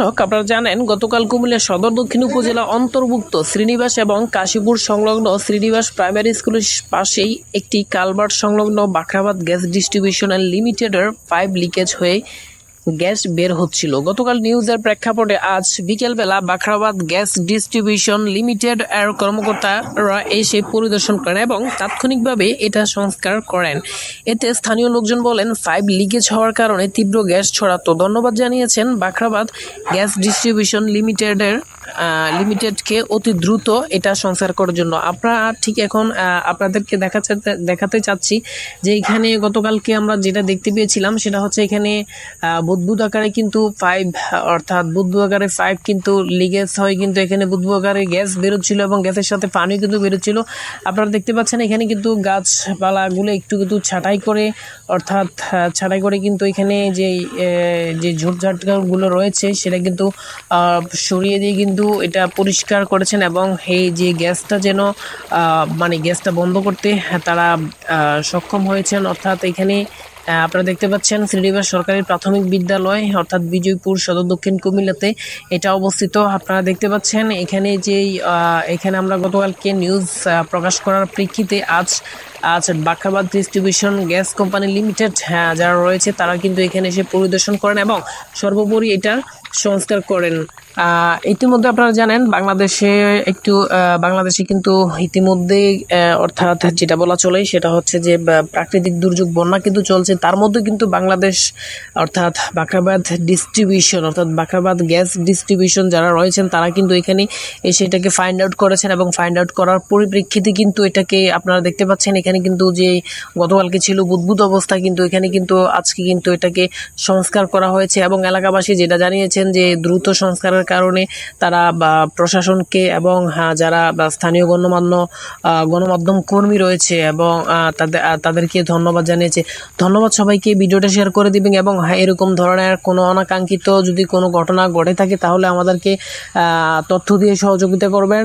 দর্শক, আপনারা জানেন গতকাল কুমিল্লা সদর দক্ষিণ উপজেলা অন্তর্ভুক্ত শ্রীনিবাস এবং কাশীপুর সংলগ্ন শ্রীনিবাস প্রাইমারি স্কুলের পাশেই একটি কালভার্ট সংলগ্ন বাখরাবাদ গ্যাস ডিস্ট্রিবিউশন লিমিটেডের পাইপ লিকেজ হয়ে গ্যাস বের হচ্ছিল। গতকাল নিউজের প্রেক্ষাপটে আজ বিকেলবেলা বাখরাবাদ গ্যাস ডিস্ট্রিবিউশন লিমিটেড এর কর্মকর্তারা এসে পরিদর্শন করেন এবং তাৎক্ষণিকভাবে এটা সংস্কার করেন। এতে স্থানীয় লোকজন বলেন ফাইভ লিকেজ হওয়ার কারণে তীব্র গ্যাস ছড়াতো। ধন্যবাদ জানিয়েছেন বাখরাবাদ গ্যাস ডিস্ট্রিবিউশন লিমিটেডের লিমিটেডকে অতি দ্রুত এটা সংস্কার করার জন্য। আপনারা ঠিক এখন আপনাদেরকে দেখাতে দেখাতে চাচ্ছি যে এখানে গতকালকে আমরা যেটা দেখতে পেয়েছিলাম সেটা হচ্ছে এখানে আহ, আকারে কিন্তু ফাইভ অর্থাৎ বুদবুদ আকারে ফাইভ কিন্তু লিকেজ হয় কিন্তু এখানে বুদবুদ আকারে গ্যাস বেরোচ্ছিল এবং গ্যাসের সাথে পানিও কিন্তু বেরোচ্ছিল। আপনারা দেখতে পাচ্ছেন এখানে কিন্তু গাছপালাগুলো একটু কিন্তু ছাঁটাই করে অর্থাৎ ছাঁটাই করে কিন্তু এখানে যে যে ঝোপঝাটগুলো রয়েছে সেটা কিন্তু সরিয়ে দিয়ে কিন্তু এটা পরিষ্কার করেছেন এবং এই যে গ্যাসটা যেন মানে গ্যাসটা বন্ধ করতে তারা সক্ষম হয়েছেন। অর্থাৎ এখানে আপনারা দেখতে পাচ্ছেন শ্রীনিবাস সরকারি প্রাথমিক বিদ্যালয়, অর্থাৎ বিজয়পুর সদর দক্ষিণ কুমিল্লাতে এটা অবস্থিত। আপনারা দেখতে পাচ্ছেন এখানে যেই এখানে আমরা গতকালকে নিউজ প্রকাশ করার প্রেক্ষিতে আজ আজ Bakhrabad distribution gas company limited হ্যাঁ যারা রয়েছে তারা কিন্তু এখানে এসে পরিদর্শন করেন এবং সর্বোপরি এটা সংস্কার করেন। ইতিমধ্যে আপনারা জানেন বাংলাদেশে একটু বাংলাদেশে কিন্তু ইতিমধ্যে অর্থাৎ যেটা বলা চলে সেটা হচ্ছে যে প্রাকৃতিক দুর্যোগ, বন্যা কিন্তু চলছে তার মধ্যে কিন্তু বাংলাদেশ, অর্থাৎ বাঁকড়াবাদ ডিস্ট্রিবিউশন অর্থাৎ বাঁকড়াবাদ গ্যাস ডিস্ট্রিবিউশন যারা রয়েছেন, তারা কিন্তু এখানে এসে এটাকে ফাইন্ড আউট করেছেন এবং ফাইন্ড আউট করার পরিপ্রেক্ষিতে কিন্তু এটাকে আপনারা দেখতে পাচ্ছেন, এখানে কিন্তু যে গতকালকে ছিল বুদবুদ অবস্থা কিন্তু এখানে কিন্তু আজকে কিন্তু এটাকে সংস্কার করা হয়েছে এবং এলাকাবাসী যেটা জানিয়েছেন যে দ্রুত সংস্কারের কারণে তারা বা প্রশাসনকে এবং যারা স্থানীয় গণমান্য গণমাধ্যম কর্মী রয়েছে এবং তাদের তাদেরকে ধন্যবাদ জানিয়েছে। ধন্যবাদ সবাইকে। ভিডিওটা শেয়ার করে দিবেন এবং হ্যাঁ এরকম ধরনের কোনো অনাকাঙ্ক্ষিত যদি কোনো ঘটনা ঘটে থাকে, তাহলে আমাদেরকে তথ্য দিয়ে সহযোগিতা করবেন।